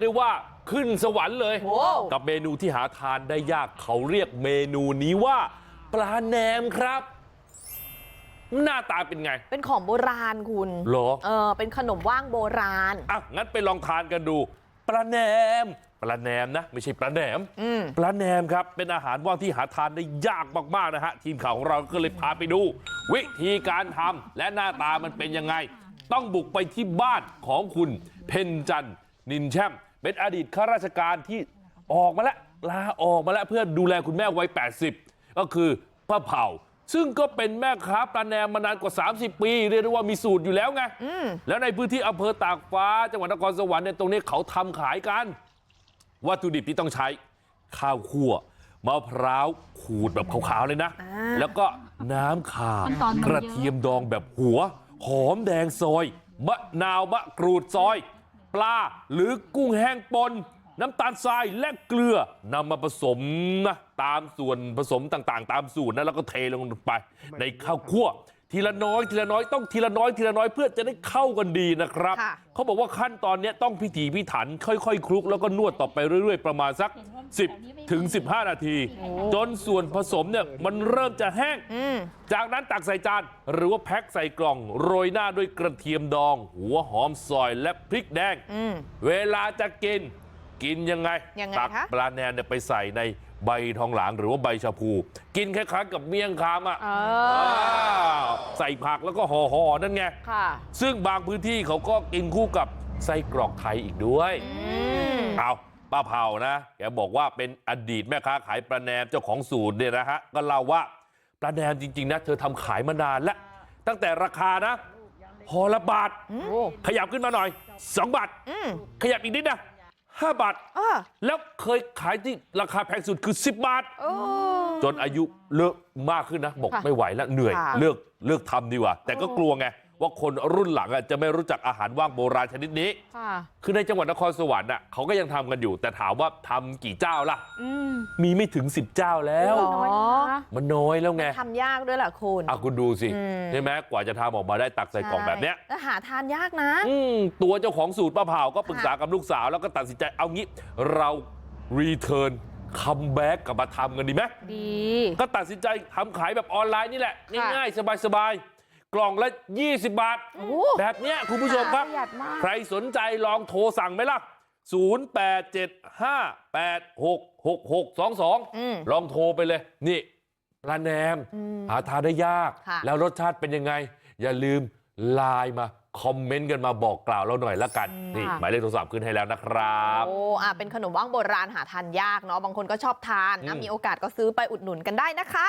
เรียกว่าขึ้นสวรรค์เลยโอ้กับเมนูที่หาทานได้ยากเขาเรียกเมนูนี้ว่าปลาแหนมครับหน้าตาเป็นไง เป็นของโบราณคุณเหรอเออเป็นขนมว่างโบราณอะงั้นไปลองทานกันดูปลาแหนมปลาแหนมนะ ไม่ใช่ปลาแหนมอืมปลาแหนมครับ เป็นอาหารว่างที่หาทานได้ยากมากๆนะฮะ ทีมข่าวของเราก็เลยพาไปดู วิธีการทำและหน้าตามันเป็นยังไง ต้องบุกไปที่บ้านของคุณ เพนจันทร์นินแช่ม เป็นอดีตข้าราชการที่ออกมาแล้วลาออกมาแล้วเพื่อดูแลคุณแม่วัย80ก็คือป้าเผาซึ่งก็เป็นแม่ค้าปลาแหนมมานานกว่า 30 ปีเรียกได้ว่ามีสูตรอยู่แล้วไงแล้วในพื้นที่อำเภอตากฟ้าจังหวัดนครสวรรค์เนี่ยตรงนี้เขาทำขายกัน วัตถุดิบที่ต้องใช้ข้าวคั่วมะพร้าวขูดแบบขาวๆเลยนะอ่าแล้วก็น้ำข่าขั้นตอนมันเยอะกระเทียมดองแบบหัว หอมแดงซอย มะนาวมะกรูดซอย ปลาหรือกุ้งแห้งปนน้ำตาลทรายและเกลือนำมาผสมนะตามส่วนผสมต่างๆตามสูตรนะแล้วก็เทลงไปในข้าวคั่วทีละน้อยทีละน้อยต้องทีละน้อยทีละน้อยเพื่อจะได้เข้ากันดีนะครับค่ะเขาบอกว่าขั้นตอนเนี้ยต้องพิถีพิถันค่อยๆคลุกแล้วก็นวดต่อไปเรื่อยๆประมาณสัก 10ถึง15 นาที จนส่วนผสมเนี่ยมันเริ่มจะแห้งอืมจากนั้นตักใส่จาน หรือว่าแพ็คใส่กล่อง โรยหน้าด้วยกระเทียมดอง หัวหอมซอยและพริกแดงอืมเวลาจะกินกินยังไงยังไงตักคะปลาแนนเนี่ยไปใส่ในใบทองหลางหรือว่าใบชะพู กินคล้ายๆกับเมี่ยงคำอะเออาวใส่ผักแล้วก็ห่อๆนั่นไงค่ะซึ่งบางพื้นที่เขาก็กินคู่กับไส้กรอกไทยอีกด้วยอืมเอา ป้าเผานะแกบอกว่าเป็นอดีตแม่ค้าขายปลาแหนมเจ้าของสูตรเนี่ยนะฮะก็เล่าว่าปลาแหนมจริงๆนะเธอทำขายมานานแล้วตั้งแต่ราคานะห่อละบาทโอ้ขยับขึ้นมาหน่อย 2 บาทอืมขยับอีกนิดนะ5บาทอ่าแล้วเคยขายที่ราคาแพงสุดคือ 10 บาทโอ้จนอายุเลิกมากขึ้นนะ บอกค่ะไม่ไหวแล้วเหนื่อยค่ะเลิกเลิกทำดีกว่า แต่ก็กลัวไง ว่าคนรุ่นหลังอะจะไม่รู้จักอาหารว่างโบราณชนิดนี้ค่ะคือในจังหวัดนครสวรรค์อะเขาก็ยังทำกันอยู่แต่ถามว่าทำกี่เจ้าล่ะอืมมีไม่ถึง10เจ้าแล้วหรอน้อยนะคะมันน้อยแล้วไงทำยากด้วยล่ะคุณอะคุณดูสิอืมใช่ไหมกว่าจะทำออกมาได้ตักใส่กล่องแบบเนี้ยแต่หาทานยากนะอืมตัวเจ้าของสูตรป้าเผาก็ปรึกษาค่ะกับลูกสาวแล้วก็ตัดสินใจเอางี้เรารีเทิร์นคัมแบ็กกลับมาทำกันดีไหมดี ก็ตัดสินใจทำขายแบบออนไลน์นี่แหละค่ะง่ายๆ สบายๆ กล่องละ20บาทโอ้แบบเนี้ยคุณผู้ชมครับประหยัดมากใครสนใจลองโทรสั่งไหมล่ะ0875866622อืมลองโทรไปเลยนี่ปลาแหนมอืมหาทานได้ยากค่ะแล้วรสชาติเป็นยังไง อย่าลืมไลน์มาคอมเมนต์กันมาบอกกล่าวเราหน่อยละกันนี่ค่ะหมายเลขโทรศัพท์ขึ้นให้แล้วนะครับโอ้อะเป็นขนมว่างโบราณหาทานยากเนาะบางคนก็ชอบทานนะอืมมีโอกาสก็ซื้อไปอุดหนุนกันได้นะคะ